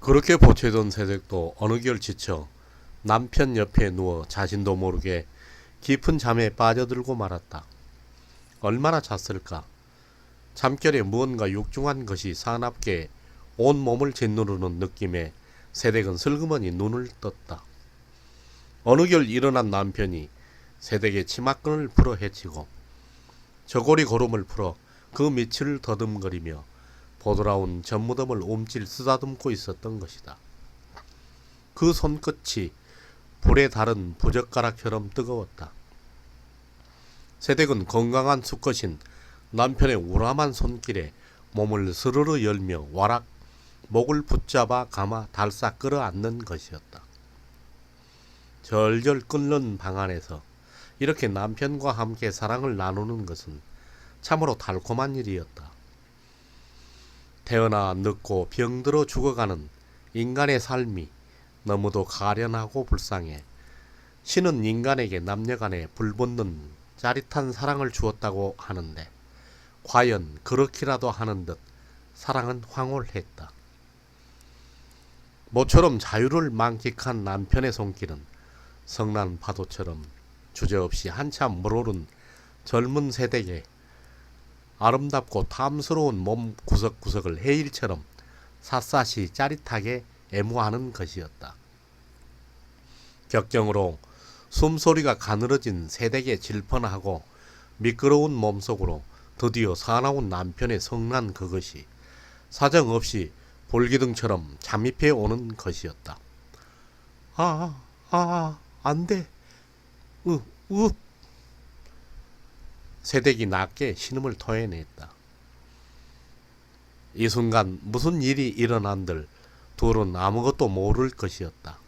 그렇게 보채던 새댁도 어느 결 지쳐 남편 옆에 누워 자신도 모르게 깊은 잠에 빠져들고 말았다. 얼마나 잤을까? 잠결에 무언가 육중한 것이 사납게 온 몸을 짓누르는 느낌에 새댁은 슬그머니 눈을 떴다. 어느 결 일어난 남편이 새댁의 치마끈을 풀어 헤치고 저고리 고름을 풀어 그 밑을 더듬거리며 보드라운 전무덤을 옴찔 쓰다듬고 있었던 것이다. 그 손끝이 불에 달은 부젓가락처럼 뜨거웠다. 새댁은 건강한 수컷인 남편의 우람한 손길에 몸을 스르르 열며 와락 목을 붙잡아 감아 달싹 끌어안는 것이었다. 절절 끓는 방 안에서 이렇게 남편과 함께 사랑을 나누는 것은 참으로 달콤한 일이었다. 태어나 늙고 병들어 죽어가는 인간의 삶이 너무도 가련하고 불쌍해 신은 인간에게 남녀간에 불붙는 짜릿한 사랑을 주었다고 하는데 과연 그렇기라도 하는 듯 사랑은 황홀했다. 모처럼 자유를 만끽한 남편의 손길은 성난 파도처럼 주저없이 한참 물오른 젊은 세대에 아름답고 탐스러운 몸 구석구석을 해일처럼 샅샅이 짜릿하게 애무하는 것이었다. 격정으로 숨소리가 가늘어진 새댁에 질펀하고 미끄러운 몸속으로 드디어 사나운 남편의 성난 그것이 사정없이 볼기둥처럼 잠입해 오는 것이었다. 아, 아, 안 돼. 으, 으. 새댁이 낮게 신음을 토해냈다. 이 순간 무슨 일이 일어난들 둘은 아무것도 모를 것이었다.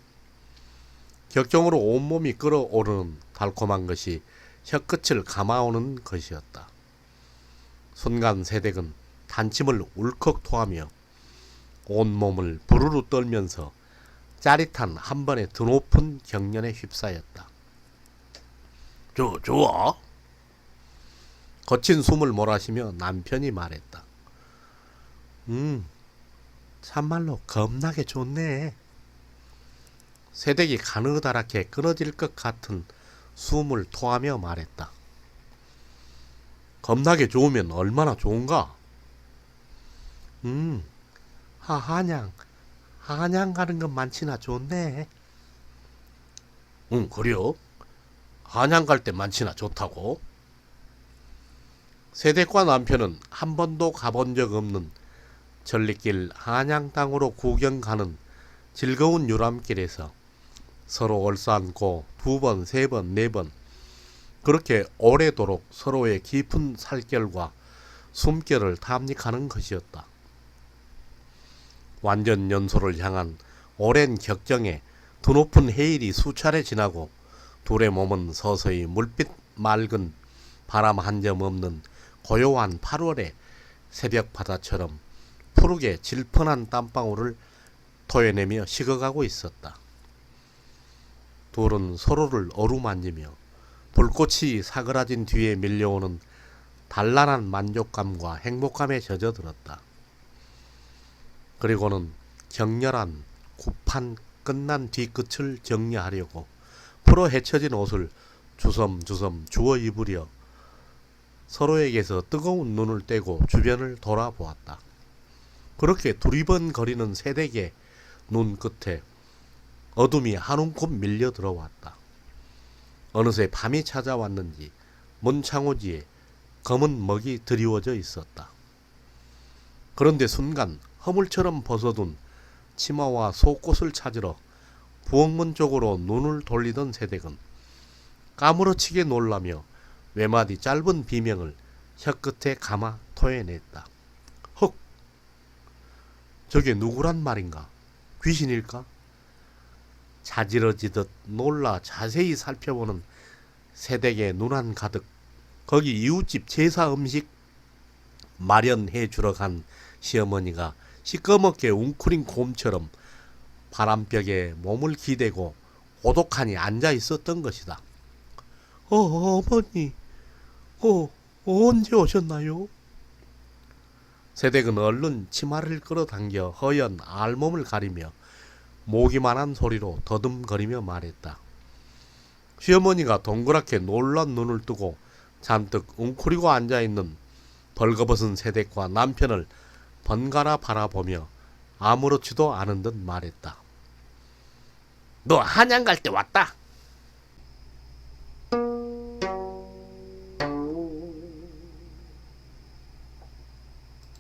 격정으로 온몸이 끓어오르는 달콤한 것이 혀끝을 감아오는 것이었다. 순간 새댁은 단침을 울컥 토하며 온몸을 부르르 떨면서 짜릿한 한 번의 드높은 경련에 휩싸였다. 저, 좋아? 거친 숨을 몰아쉬며 남편이 말했다. 음, 참말로 겁나게 좋네. 새댁이 가느다랗게 끊어질 것 같은 숨을 토하며 말했다. 겁나게 좋으면 얼마나 좋은가? 음, 하, 한양, 한양 가는 건 많지나 좋네. 응, 그래요? 한양 갈 때 많지나 좋다고? 세댁과 남편은 한 번도 가본 적 없는 전리길 한양 땅으로 구경 가는 즐거운 유람길에서 서로 얼싸안고 두 번, 세 번, 네 번 그렇게 오래도록 서로의 깊은 살결과 숨결을 탐닉하는 것이었다. 완전 연소를 향한 오랜 격정에 드높은 해일이 수차례 지나고 둘의 몸은 서서히 물빛 맑은 바람 한 점 없는 고요한 8월의 새벽 바다처럼 푸르게 질펀한 땀방울을 토해내며 식어가고 있었다. 둘은 서로를 어루만지며 불꽃이 사그라진 뒤에 밀려오는 단란한 만족감과 행복감에 젖어들었다. 그리고는 격렬한 굽한 끝난 뒤끝을 정리하려고 풀어 헤쳐진 옷을 주섬주섬 주워 입으려 서로에게서 뜨거운 눈을 떼고 주변을 돌아보았다. 그렇게 두리번거리는 새댁의 눈 끝에 어둠이 한 움큼 밀려 들어왔다. 어느새 밤이 찾아왔는지 문창호지에 검은 먹이 드리워져 있었다. 그런데 순간 허물처럼 벗어둔 치마와 속옷을 찾으러 부엌문 쪽으로 눈을 돌리던 새댁은 까무러치게 놀라며 외마디 짧은 비명을 혀끝에 감아 토해냈다. 헉! 저게 누구란 말인가? 귀신일까? 자지러지듯 놀라 자세히 살펴보는 새댁의 눈안 가득 거기 이웃집 제사 음식 마련해 주러 간 시어머니가 시꺼멓게 웅크린 곰처럼 바람벽에 몸을 기대고 오독하니 앉아 있었던 것이다. 어, 어머니, 어, 언제 오셨나요? 세댁은 얼른 치마를 끌어당겨 허연 알몸을 가리며 모기만한 소리로 더듬거리며 말했다. 시어머니가 동그랗게 놀란 눈을 뜨고 잔뜩 웅크리고 앉아있는 벌거벗은 세댁과 남편을 번갈아 바라보며 아무렇지도 않은 듯 말했다. 너 한양 갈 때 왔다.